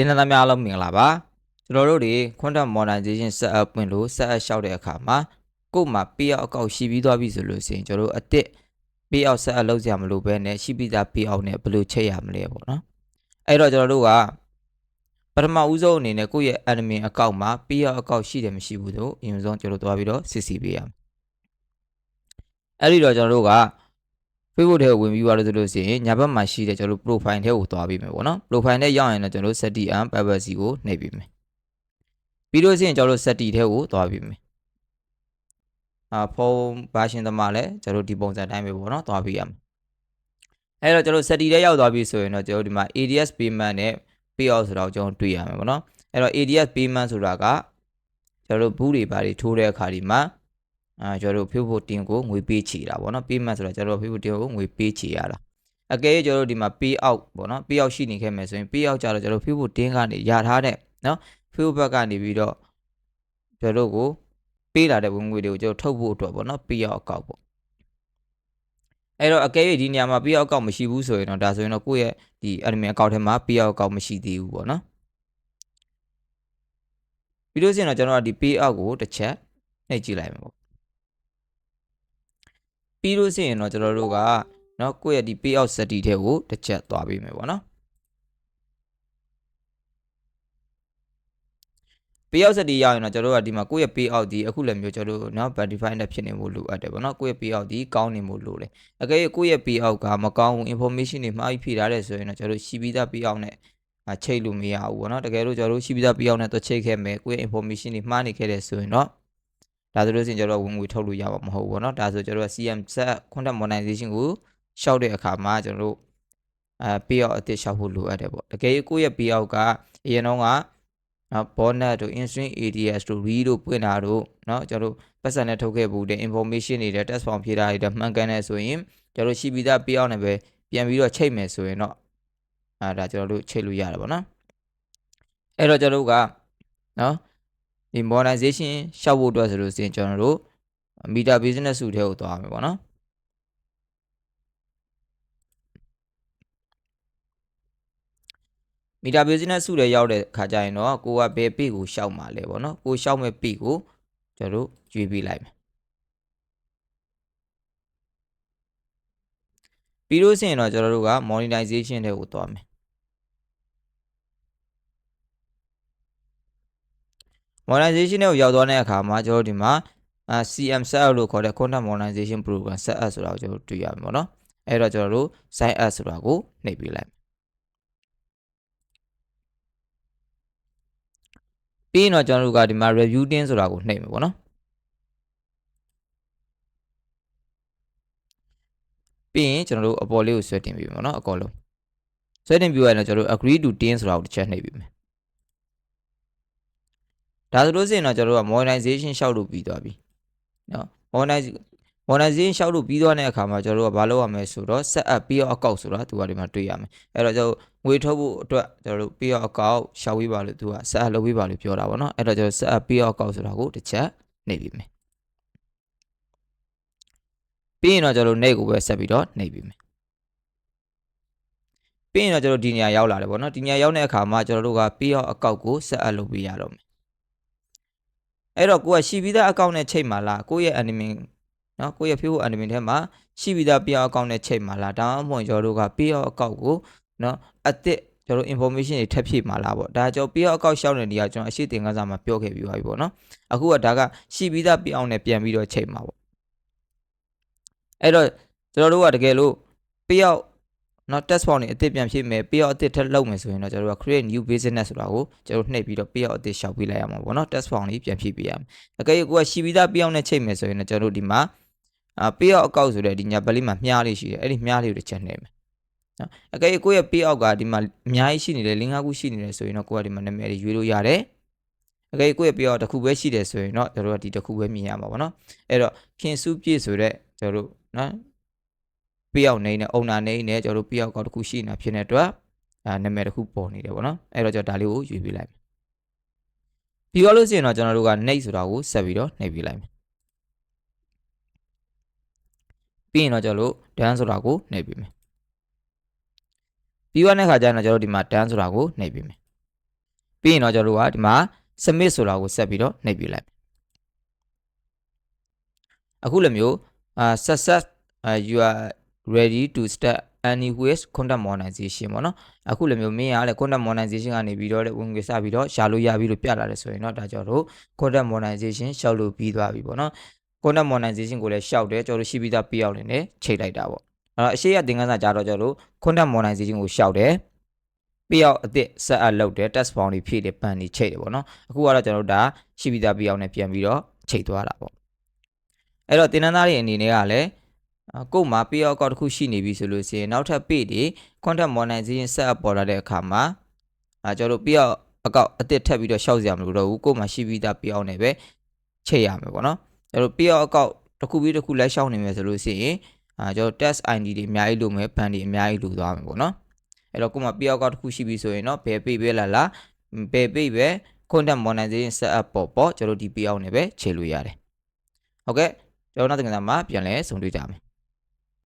တင်နသားများအားလုံးမင်္ဂလာပါကျွန်တော်တို့တွေ quantum modernization set up ဝင်လို့ set up လျှောက်တဲ့အခါမှာကို့မှာ payout အကောက်ရှိပြီးသွားပြီဆိုလို့ရှိရင်ကျွန်တော်တို့အစ်စ် payout set up လုပ်ကြရမလို့ပဲနဲ့ရှိပြီးသား payout နဲ့ဘယ်လိုချိန်ရမလဲပေါ့နော်အဲ့တော့ကျွန်တော်တို့ကပထမဦးဆုံးအနေနဲ့ကိုယ့်ရဲ့ admin အကောင့်မှာ payout အကောက်ရှိတယ်မရှိဘူးဆိုအရင်ဆုံးကျွန်တော်တို့သွားပြီးတော့စစ်စီပေးရမယ်အဲ့ဒီတော့ကျွန်တော်တို့က Facebook ထဲကိုဝင်ပြီးသွားလို့ဆိုလို့ရှိရင်ညာဘက်မှာရှိတဲ့ကျွန်တော်တို့ profile ထဲကိုသွားပြီးမယ်ပေါ့နော် profile ထဲရောက်ရင်တော့ကျွန်တော်တို့ setting and privacy ကိုနှိပ်ပြီးမယ်ပြီးလို့ရှိရင်ကျွန်တော်တို့ setting ထဲကိုသွားပြီးမယ်အာဖုန်း version သမားလည်းကျွန်တော်တို့ဒီပုံစံတိုင်းပဲပေါ့နော်သွားပြီးရမယ်အဲ့တော့ကျွန်တော်တို့ setting ထဲရောက်သွားပြီဆိုရင်တော့ကျွန်တော်တို့ဒီမှာ ADS payment နဲ့ payout ဆိုတော့ကျွန်တော်တွေ့ရမယ်ပေါ့နော်အဲ့တော့ ADS payment ဆိုတာကကျွန်တော်တို့ဘူးတွေပါတွေထိုးတဲ့အခါဒီမှာ အာကျွန်တော်တို့ Facebook တင်ကိုငွေပေးချေတာပေါ့နော် payment ဆိုတာကျွန်တော်တို့ Facebook တင်ကိုငွေပေးချေရတာအကယ်၍ကျွန်တော်တို့ဒီမှာ pay out ပေါ့နော် pay out ရှိနေခဲ့မယ်ဆိုရင် pay out ကြတော့ကျွန်တော်တို့ Facebook တင်ကနေရထားတဲ့နော် Facebook ဘက်ကနေပြီးတော့ကျွန်တော်တို့ကိုပေးလာတဲ့ဝင်ငွေတွေကိုကျွန်တော်ထုတ်ဖို့အတွက်ပေါ့နော် pay out အကောက်ပေါ့အဲ့တော့အကယ်၍ဒီနေရာမှာ pay out အကောက်မရှိဘူးဆိုရင်တော့ဒါဆိုရင်တော့ကိုယ့်ရဲ့ဒီ admin account ထဲမှာ pay out အကောက်မရှိသေးဘူးပေါ့နော်ပြီးလို့ရှိရင်တော့ကျွန်တော်ကဒီ pay out ကိုတစ်ချက်နှိပ်ကြည့်လိုက်မယ်ပေါ့ ပြီးလို့ရှိရင်တော့ကျွန်တော်တို့ကเนาะကိုယ့်ရဲ့ဒီ pay out setting ထဲကိုတစ်ချက်သွားပေးမယ်ပေါ့နော် pay out setting ရောက်ရင်တော့ကျွန်တော်တို့ကဒီမှာကိုယ့်ရဲ့ pay out ဒီအခုလည်းမျိုးကျွန်တော်တို့เนาะ verify နဲ့ဖြစ်နေဖို့လိုအပ်တယ်ပေါ့နော်ကိုယ့်ရဲ့ pay out ဒီကောင်းနေဖို့လိုတယ်အကယ်၍ကိုယ့်ရဲ့ pay out ကမကောင်းဘူး information တွေမှားပြီးဖြည့်ထားတယ်ဆိုရင်တော့ကျွန်တော်တို့ရှိပြီးသား pay out နဲ့အချိတ်လို့မရဘူးပေါ့နော်တကယ်လို့ကျွန်တော်တို့ရှိပြီးသား pay out နဲ့တော့ချိတ်ခဲ့မယ်ကိုယ့်ရဲ့ information တွေမှားနေခဲ့တယ်ဆိုရင်တော့ ဒါဆိုလို့ရှိရင်ကျွန်တော်တို့ဝင်ငွေထုတ်လို့ရမှာမဟုတ်ဘူးပေါ့နော်ဒါဆိုကျွန်တော်တို့ CM set content monetization ကိုရှောက်တဲ့အခါမှာကျွန်တော်တို့အဲ pay out အသစ်ရှောက်ဖို့လိုအပ်တယ်ပေါ့တကယ်၍ကိုယ့်ရဲ့ pay out ကအရင်တော့ကနော် bonus တို့ instant ADS တို့ read တို့ပွင့်တာတို့နော်ကျွန်တော်တို့ပတ်စံနဲ့ထုတ်ခဲ့ဘူးတဲ့ information တွေတဲ့ test form ဖြေတာတွေတဲ့မှန်ကန်တယ်ဆိုရင်ကျွန်တော်တို့ရှိပြီးသား pay out နဲ့ပဲပြန်ပြီးတော့ချိန်မယ်ဆိုရင်တော့အဲဒါကျွန်တော်တို့ချိန်လို့ရတယ်ပေါ့နော်အဲ့တော့ကျွန်တော်တို့ကနော် ဒီ monetization ရှောက်ဖို့အတွက်ဆိုလို့ရှိရင်ကျွန်တော်တို့ meter business စုထဲကိုသွားမယ်ပေါ့နော်မီတာ business စုတွေရောက်တဲ့ခါကျရင်တော့ကိုကဘယ် page ကိုရှောက်မှာလဲပေါ့နော်ကိုရှောက်မဲ့ page ကိုကျွန်တော်တို့ရွေးပေးလိုက်မယ်ပြီးလို့ရှိရင်တော့ကျွန်တော်တို့က monetization တွေကိုသွားမယ် monetization တွေကိုရောက်သွားတဲ့အခါမှာကျွန်တော်တို့ဒီမှာအာ CM set လို့ခေါ်တဲ့ content monetization program set up ဆိုတာကိုကျွန်တော်တို့တွေ့ရမှာပေါ့နော်အဲ့တော့ကျွန်တော်တို့ sign up ဆိုတာကိုနှိပ်ပေးလိုက်ပြီးရင်တော့ကျွန်တော်တို့ကဒီမှာ review tin ဆိုတာကိုနှိပ်မယ်ပေါ့နော်ပြီးရင်ကျွန်တော်တို့အပေါ်လေးကိုဆွဲတင်ပြီးပြီပေါ့နော်အကောလုံးဆွဲတင်ပြီးရရင်တော့ကျွန်တော်တို့ agree to tin ဆိုတာကိုတစ်ချက်နှိပ်ပြီးမယ် ဒါဆိုလို့ရှိရင်တော့ကျွန်တော်တို့က monetization ရှောက်လို့ပြီးသွားပြီနော် monetization monetization ရှောက်လို့ပြီးသွားတဲ့အခါမှာကျွန်တော်တို့ကဘာလုပ်ရမလဲဆိုတော့ set up ပြီးတော့အကောက်ဆိုတာသူကဒီမှာတွေ့ရမယ်အဲ့တော့ကျွန်တော်ငွေထုတ်ဖို့အတွက်ကျွန်တော်တို့ပြီးတော့အကောက်ရှောက်ပြီးပါလို့သူက set up လုပ်ပြီးပါလို့ပြောတာပေါ့နော်အဲ့တော့ကျွန်တော် set up ပြီးတော့အကောက်ဆိုတာကိုတစ်ချက်နှိပ်ပြီးမယ်ပြီးရင်တော့ကျွန်တော်တို့ net ကိုပဲဆက်ပြီးတော့နှိပ်ပြီးမယ်ပြီးရင်တော့ကျွန်တော်ဒီနေရာရောက်လာတယ်ပေါ့နော်ဒီနေရာရောက်တဲ့အခါမှာကျွန်တော်တို့ကပြီးတော့အကောက်ကို set up လုပ်ပြီးရတော့မယ် အဲ့တော့ကိုကရှိပြီးသားအကောင့်နဲ့ချိန်ပါလားကိုယ့်ရဲ့ admin နော်ကိုယ့်ရဲ့ Facebook admin ထဲမှာရှိပြီးသားပြောင်းအကောင့်နဲ့ချိန်ပါလားဒါမှမဟုတ်ကျွန်တော်တို့ကပြောင်းအကောင့်ကိုနော်အသစ်ကျွန်တော် information တွေထပ်ဖြည့်မှာလားပေါ့ဒါကျွန်တော်ပြောင်းအကောင့်ရှောက်တဲ့နေရာကျွန်တော်အရှိတင်ကစားမှာပြောခဲ့ပြီးပါပြီပေါ့နော်အခုကဒါကရှိပြီးသားပြောင်းနဲ့ပြန်ပြီးတော့ချိန်မှာပေါ့အဲ့တော့ကျွန်တော်တို့ကတကယ်လို့ပြောင်း နော် test form တွေအသစ်ပြန်ဖြည့်မယ်ပြီးတော့အသစ်ထပ်လုပ်မယ်ဆိုရင်တော့ကျွန်တော်တို့က create new business ဆိုတာကိုကျွန်တော်နှိပ်ပြီးတော့ပြီးတော့အသစ်ရှောက်ပေးလိုက်ရမှာပေါ့နော် test form တွေပြန်ဖြည့်ပေးရမယ်အကယ်၍ကိုကရှိပြီးသားပြီးအောင်နဲ့ချိန်မယ်ဆိုရင်တော့ကျွန်တော်တို့ဒီမှာအာပေးအောက်အကောက်ဆိုတဲ့ဒီညာဘက်လေးမှာမြားလေးရှိတယ်အဲ့ဒီမြားလေးကိုတစ်ချက်နှိပ်မယ်နော်အကယ်၍ကိုယ့်ရဲ့ပေးအောက်ကဒီမှာအများကြီးရှိနေတယ်လင်းကားခုရှိနေတယ်ဆိုရင်တော့ကိုကဒီမှာနာမည်တွေရွေးလို့ရတယ်အကယ်၍ကိုယ့်ရဲ့ပေးအောက်တစ်ခုပဲရှိတယ်ဆိုရင်တော့ကျွန်တော်တို့ကဒီတစ်ခုပဲမြင်ရမှာပေါ့နော်အဲ့တော့ခင်စုပြည့်ဆိုတဲ့ကျွန်တော်တို့နော် ပေးအောက်နေနဲ့အုံနာနေနဲ့ကျွန်တော်တို့ပေးအောက်ကောက်တစ်ခုရှိနေတာဖြစ်တဲ့အတွက်အာနာမည်တစ်ခုပေါ်နေတယ်ပေါ့နော်အဲ့တော့ကျွန်တော်ဒါလေးကိုရွေးပေးလိုက်မယ်ပြီးတော့လို့ရှိရင်တော့ကျွန်တော်တို့က nate ဆိုတာကိုဆက်ပြီးတော့နှိပ်ပေးလိုက်မယ်ပြီးရင်တော့ကျွန်တော်တို့ done ဆိုတာကိုနှိပ်ပေးမယ်ပြီးသွားတဲ့ခါကျရင်တော့ကျွန်တော်တို့ဒီမှာ done ဆိုတာကိုနှိပ်ပေးမယ်ပြီးရင်တော့ကျွန်တော်တို့ကဒီမှာ submit ဆိုတာကိုဆက်ပြီးတော့နှိပ်ပြလိုက်အခုလိုမျိုးအာ success uh, you are ready to start anyways content monetization ပေါ့နော်အခုလိုမျိုးမင်းရလေ content monetization ကနေပြီးတော့လေဝင်ငွေစပြီးတော့ရှာလို့ရပြီလို့ပြလာတယ်ဆိုရင်တော့ဒါကြောင့်တို့ content monetization ရှောက်လို့ပြီးသွားပြီပေါ့နော် content monetization ကိုလည်းရှောက်တယ်ကျွန်တော်တို့ရှိပြီးသားပြအောင်နေနဲ့ချိန်လိုက်တာပေါ့အဲ့တော့အရှိရသင်ခန်းစာကြတော့ကျွန်တော်တို့ content monetization ကိုရှောက်တယ်ပြအောင်အစ်စ်ဆက်အပ်လုပ်တယ် test bound တွေဖြည့်တယ်ပန်တွေချိန်တယ်ပေါ့နော်အခုကတော့ကျွန်တော်တို့ဒါရှိပြီးသားပြအောင်နဲ့ပြန်ပြီးတော့ချိန်သွားတာပေါ့အဲ့တော့တင်နန်းသားတွေအနေနဲ့ကလည်းအာ ကို့မှာ payout account တစ်ခုရှိနေပြီဆိုလို့ရှိရင်နောက်ထပ် page တွေ content monetization set up ပေါ်လာတဲ့အခါမှာအာကျွန်တော်တို့ payout account အသစ်ထပ်ပြီးတော့ရှောက်စရာမလိုတော့ဘူးကို့မှာရှိပြီးသား payout နဲ့ပဲချိန်ရမယ်ပေါ့နော်ကျွန်တော် payout account တစ်ခုပြီးတစ်ခုလိုက်ရှောက်နေမယ်ဆိုလို့ရှိရင်အာကျွန်တော် test ID တွေအများကြီးလိုမယ်ဘန်တွေအများကြီးလိုသွားမယ်ပေါ့နော်အဲ့တော့ကို့မှာ payout account တစ်ခုရှိပြီဆိုရင်တော့ဘယ် page ပဲလာလာဘယ် page ပဲ content monetization set up ပေါ်ပေါ်ကျွန်တော်ဒီ payout နဲ့ပဲချိန်လို့ရတယ်ဟုတ်ကဲ့ကျွန်တော်နောက်တစ်ခါမှာပြန်လဲဆုံတွေ့ကြမယ်